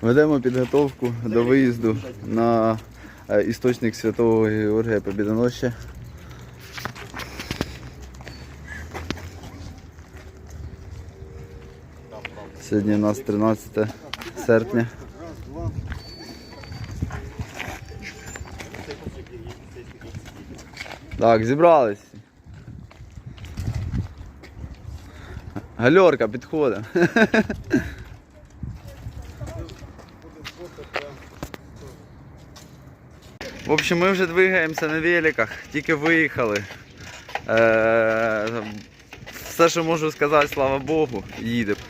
Ведемо підготовку до виїзду на е, істочник Святого Георгія Побідоносця. Сьогодні у нас 13 серпня. Так, зібрались. Гальорка підходить. В общем, ми вже двигаємося на великах, тільки виїхали. Е, все, що можу сказати, слава Богу, їдемо.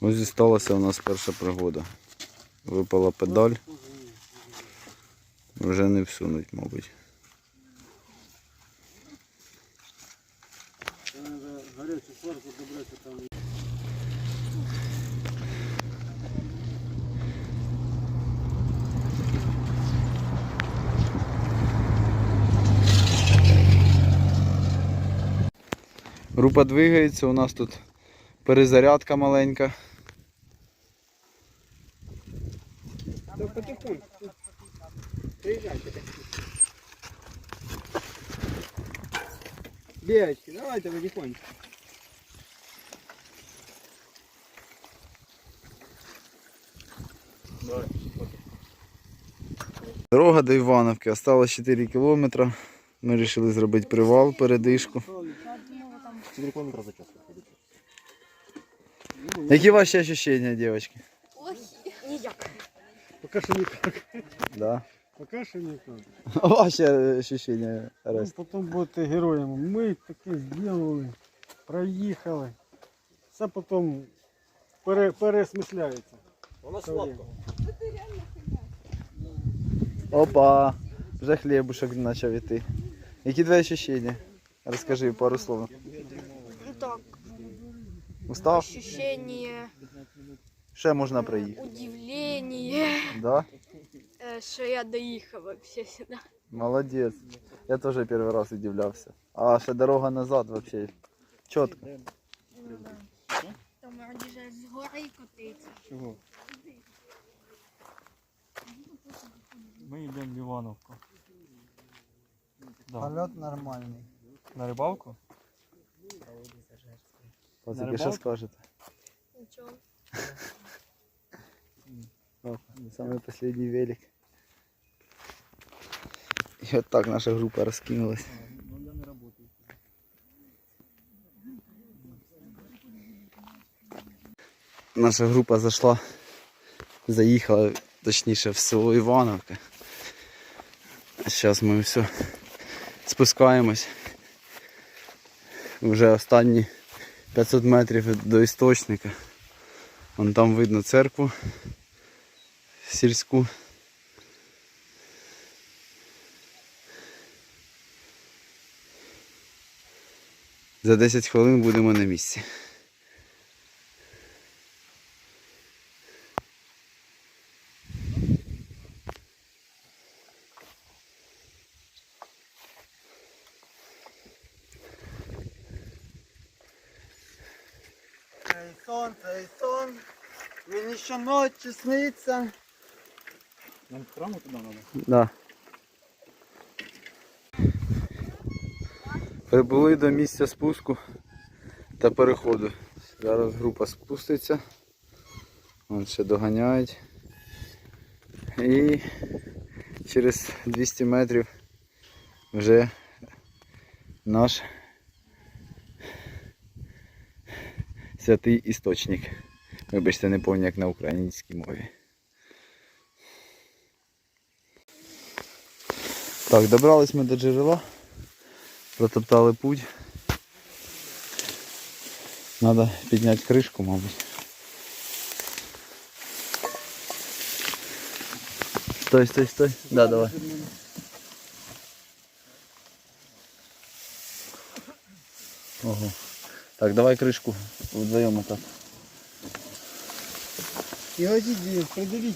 Ось і сталася у нас перша пригода. Випала педаль. Вже не всунуть, мабуть. Група двигається, у нас тут перезарядка маленька. Да потихоньку. Приезжайте. Девочки, давайте потихоньку. Дорога до Івановки осталось 4 кілометри. Ми вирішили зробити привал, передишку. Які ваші ощущения, девочки? Пока что никак. Да. Пока что никак. Ваші ощущения, Ну, Арест? потом будете героями. Ми таке зробили, проїхали. Все потім пере, переосмисляється. Вона сладка. Опа! Вже хлібушок почав іти. Які твої ощущения? Розкажи пару слов. Ну так, Устав? ощущение, Ще можна приїхати. удивление, Да? э, что я доехал вообще сюда. Молодець. Я теж перший раз удивлявся. А ще дорога назад вообще чітко. Там вроде же с горы котиться. Чого? Ми йдемо в Івановку. Да. Польот нормальний. На рибалку? Пацики, що скажете? Ничего. О, самый последний велик. И вот так наша группа раскинулась. Ну. Наша група зашла, заїхала, точніше, в село Івановка. Зараз ми все спускаємось. Вже останні 500 метрів до істочника. Вон там видно церкву сільську. За 10 хвилин будемо на місці. Эй, солнце, эй, сон. Мне еще ночью снится. Нам храму туди треба? Да. Прибули до місця спуску та переходу. Зараз група спуститься. Вон ще доганяють. І через 200 метрів вже наш святий істочник. Вибачте, не пам'ятаю як на українській мові. Так, добрались ми до джерела, протоптали путь. Надо підняти кришку, мабуть. Стой, стой, стой. Да, давай. Ого. Так, давай кришку вдвоем так. И вот иди, придавите.